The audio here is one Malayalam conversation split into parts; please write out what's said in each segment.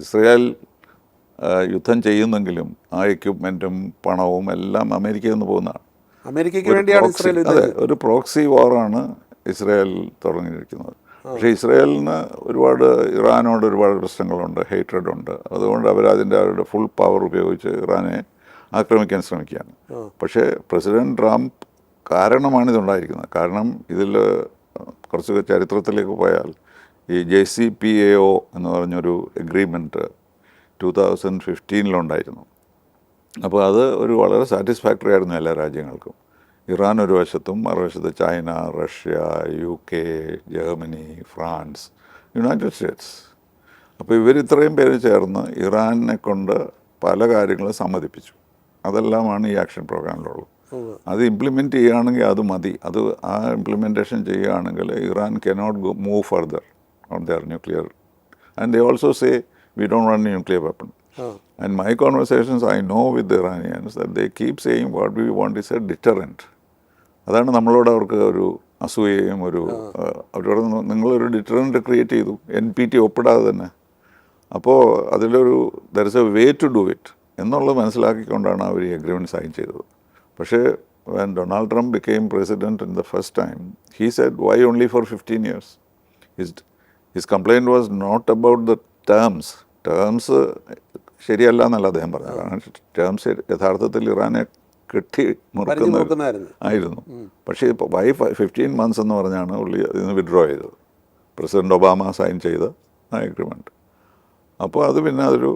ഇസ്രയേൽ യുദ്ധം ചെയ്യുന്നെങ്കിലും ആ എക്യുപ്മെന്റും പണവും എല്ലാം അമേരിക്കയിൽ നിന്ന് പോകുന്നതാണ്. അമേരിക്കയ്ക്ക് വേണ്ടിയാണ് ഇസ്രായേൽ അതെ ഒരു പ്രോക്സി വാറാണ് ഇസ്രയേൽ തുടങ്ങിയിരിക്കുന്നത്. പക്ഷേ ഇസ്രയേലിന് ഒരുപാട് ഇറാനോട് ഒരുപാട് പ്രശ്നങ്ങളുണ്ട് ഹേറ്റഡ് ഉണ്ട്. അതുകൊണ്ട് അവർ അതിന്റെ അവരുടെ ഫുൾ പവർ ഉപയോഗിച്ച് ഇറാനെ ആക്രമിക്കാൻ ശ്രമിക്കുകയാണ്. പക്ഷേ പ്രസിഡന്റ് ട്രംപ് കാരണമാണ് ഇതുണ്ടായിരിക്കുന്നത്. കാരണം ഇതിൽ കുറച്ച് ചരിത്രത്തിലേക്ക് പോയാൽ ഈ J C P A O എന്ന് പറഞ്ഞൊരു എഗ്രിമെന്റ് ടു തൗസൻഡ് ഫിഫ്റ്റീനിലുണ്ടായിരുന്നു അപ്പോൾ അത് ഒരു വളരെ സാറ്റിസ്ഫാക്ടറി ആയിരുന്നു എല്ലാ രാജ്യങ്ങൾക്കും. ഇറാൻ ഒരു വശത്തും മറുവശത്ത് China Russia U K Germany France United States. അപ്പോൾ ഇവർ ഇത്രയും പേര് ചേർന്ന് ഇറാനെ കൊണ്ട് പല കാര്യങ്ങളും സമ്മതിപ്പിച്ചു. അതെല്ലാമാണ് ഈ ആക്ഷൻ പ്രോഗ്രാമിലുള്ളത്. അത് ഇംപ്ലിമെന്റ് ചെയ്യുകയാണെങ്കിൽ അത് മതി. അത് ആ ഇംപ്ലിമെന്റേഷൻ ചെയ്യുകയാണെങ്കിൽ Iran cannot move further On their nuclear and they also say we don't run nuclear weapon ആ And my conversations, I know with the Iranians that they keep saying what we want is a deterrent. അതാണ് നമ്മളോട് അവർക്ക് ഒരു അസൂയയും ഒരു അവരോട് നിങ്ങളൊരു ഡിറ്ററൻറ്റ് ക്രിയേറ്റ് ചെയ്തു എൻ പി ടി ഒപ്പിടാതെ തന്നെ അപ്പോൾ അതിലൊരു there is a way to do it എന്നുള്ളത് മനസ്സിലാക്കിക്കൊണ്ടാണ് അവർ ഈ അഗ്രിമെൻറ്റ് സൈൻ ചെയ്തത് പക്ഷേ when Donald Trump became president in the first time, he said, why only for 15 years? His, his complaint was not about the terms terms ശരിയല്ല എന്നല്ല അദ്ദേഹം പറഞ്ഞത്. കാരണം ടേംസ് യഥാർത്ഥത്തിൽ ഇറാനെ കെട്ടി മുറുക്കുന്ന ആയിരുന്നു. പക്ഷേ ഇപ്പോൾ വൈ ഫിഫ്റ്റീൻ മന്ത്സ് എന്ന് പറഞ്ഞാണ് പുള്ളി അതിൽ നിന്ന് വിഡ്രോ ചെയ്തത്. പ്രസിഡന്റ് ഒബാമ സൈൻ ചെയ്ത ആ എഗ്രിമെന്റ് അപ്പോൾ അത് പിന്നെ അതൊരു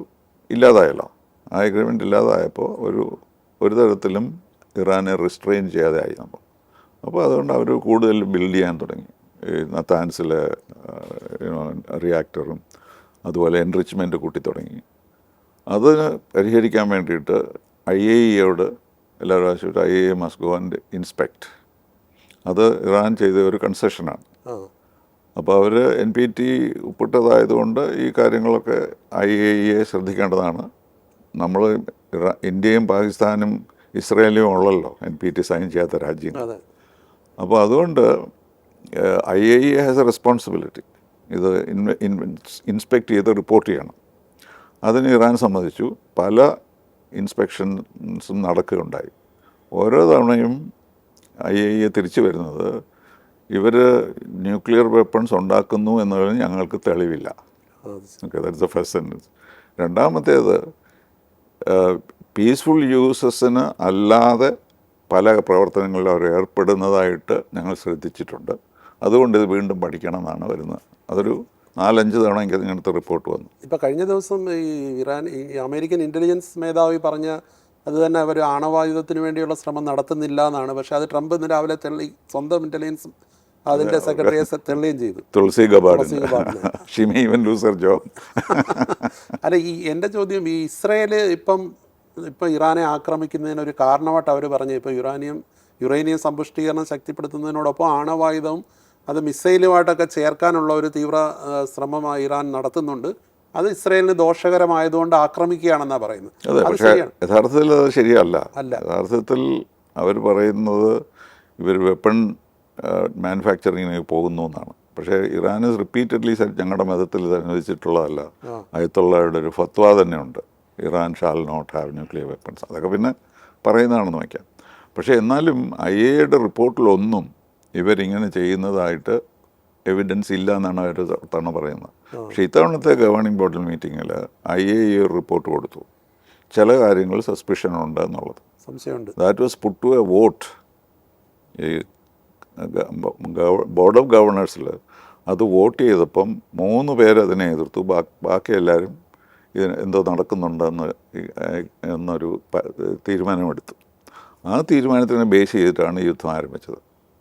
ഇല്ലാതായല്ലോ. ആ എഗ്രിമെന്റ് ഇല്ലാതായപ്പോൾ ഒരു ഒരു തരത്തിലും ഇറാനെ റിസ്ട്രെയിൻ ചെയ്യാതെ ആയി നമ്മൾ. അപ്പോൾ അതുകൊണ്ട് അവർ കൂടുതൽ ബിൽഡ് ചെയ്യാൻ തുടങ്ങി. ഈ നത്താൻസിലെ റിയാക്ടറും അതുപോലെ എൻറിച്ച്മെന്റ് കൂട്ടി തുടങ്ങി. അത് പരിഹരിക്കാൻ വേണ്ടിയിട്ട് ഐ എ ഇയോട് എല്ലാ പ്രാവശ്യവും I A must go and inspect അത് ഇറാൻ ചെയ്ത ഒരു കൺസെഷനാണ് അപ്പോൾ അവർ എൻ പി ടി ഉപ്പിട്ടതായതുകൊണ്ട് ഈ കാര്യങ്ങളൊക്കെ ഐ എ ഇയെ ശ്രദ്ധിക്കേണ്ടതാണ്. നമ്മൾ ഇറാ ഇന്ത്യയും പാകിസ്ഥാനും ഇസ്രയേലും ഉള്ളല്ലോ എൻ പി ടി സൈൻ ചെയ്യാത്ത രാജ്യങ്ങൾ. അപ്പോൾ അതുകൊണ്ട് I A E has a responsibility ഇത് ഇൻസ്പെക്ട് ചെയ്ത് റിപ്പോർട്ട് ചെയ്യണം. അതിന് ഇറാൻ സമ്മതിച്ചു. പല ഇൻസ്പെക്ഷൻസും നടക്കുകയുണ്ടായി. ഓരോ തവണയും ഐ എ ഇ തിരിച്ചു വരുന്നത് ഇവർ ന്യൂക്ലിയർ വെപ്പൺസ് ഉണ്ടാക്കുന്നു എന്നതിന് ഞങ്ങൾക്ക് തെളിവില്ല. Okay that's the first sentence രണ്ടാമത്തേത് പീസ്ഫുൾ യൂസസിന് അല്ലാതെ പല പ്രവർത്തനങ്ങളിൽ അവർ ഏർപ്പെടുന്നതായിട്ട് ഞങ്ങൾ ശ്രദ്ധിച്ചിട്ടുണ്ട്. അതുകൊണ്ട് ഇത് വീണ്ടും പഠിക്കണം എന്നാണ് വരുന്നത്. അതൊരു നാലഞ്ച് തവണ എനിക്ക് ഇങ്ങനത്തെ റിപ്പോർട്ട് വന്നു. ഇപ്പം കഴിഞ്ഞ ദിവസം ഈ ഇറാൻ ഈ അമേരിക്കൻ ഇന്റലിജൻസ് മേധാവി പറഞ്ഞ അത് തന്നെ അവർ ആണവായുധത്തിന് വേണ്ടിയുള്ള ശ്രമം നടത്തുന്നില്ല എന്നാണ് പക്ഷേ അത് ട്രംപ് ഇന്ന് രാവിലെ തെള്ളി സ്വന്തം ഇന്റലിജൻസ് അതിന്റെ സെക്രട്ടറിയെ തെള്ളുകയും ചെയ്തു. തുളസി തുളസി ഗബാർഡിന്. ഗബാർഡിന്. She may even lose job അല്ല ഈ എന്റെ ചോദ്യം ഈ ഇസ്രയേൽ ഇപ്പം ഇപ്പം ഇറാനെ ആക്രമിക്കുന്നതിന് ഒരു കാരണമായിട്ട് അവർ പറഞ്ഞു. ഇപ്പോൾ യുറാനിയം യുറേനിയം സമ്പുഷ്ടീകരണം ശക്തിപ്പെടുത്തുന്നതിനോടൊപ്പം ആണവായുധവും അത് മിസൈലുമായിട്ടൊക്കെ ചേർക്കാനുള്ള ഒരു തീവ്ര ശ്രമം ഇറാൻ നടത്തുന്നുണ്ട്. അത് ഇസ്രയേലിന് ദോഷകരമായതുകൊണ്ട് ആക്രമിക്കുകയാണെന്നാണ് പറയുന്നത്. അതെ അത് പക്ഷേ യഥാർത്ഥത്തിൽ അത് ശരിയല്ല. അല്ല. യഥാർത്ഥത്തിൽ അവർ പറയുന്നത് ഇവർ വെപ്പൺ മാനുഫാക്ചറിങ്ങിന് പോകുന്നു എന്നാണ്. പക്ഷേ ഇറാൻ റിപ്പീറ്റഡ്ലി ഞങ്ങളുടെ മതത്തിൽ ഇത് അനുവദിച്ചിട്ടുള്ളതല്ല. അയത്തുള്ളവരുടെ ഒരു ഫത്വ തന്നെയുണ്ട്. Iran shall not have nuclear weapons അതൊക്കെ പിന്നെ പറയുന്നതാണെന്ന് വയ്ക്കാം. പക്ഷേ എന്നാലും ഐ എയുടെ റിപ്പോർട്ടിലൊന്നും ഇവരിങ്ങനെ ചെയ്യുന്നതായിട്ട് എവിഡൻസ് ഇല്ല എന്നാണ് അവർ തവണ പറയുന്നത് പക്ഷേ ഇത്തവണത്തെ ഗവേണിംഗ് ബോർഡിൽ മീറ്റിങ്ങിൽ ഐ എ ഇ റിപ്പോർട്ട് കൊടുത്തു. ചില കാര്യങ്ങൾ സസ്പിഷൻ ഉണ്ട് എന്നുള്ളത്. സംശയമുണ്ട്. That was put to a vote ഈ ബോർഡ് ഓഫ് ഗവർണേഴ്സിൽ അത് വോട്ട് ചെയ്തപ്പം മൂന്ന് പേര് അതിനെ എതിർത്തു. ബാക്കി എല്ലാവരും ഇതിന് എന്തോ നടക്കുന്നുണ്ടെന്ന് എന്നൊരു തീരുമാനമെടുത്തു. ആ തീരുമാനത്തിനെ ബേസ് ചെയ്തിട്ടാണ് യുദ്ധം ആരംഭിച്ചത്.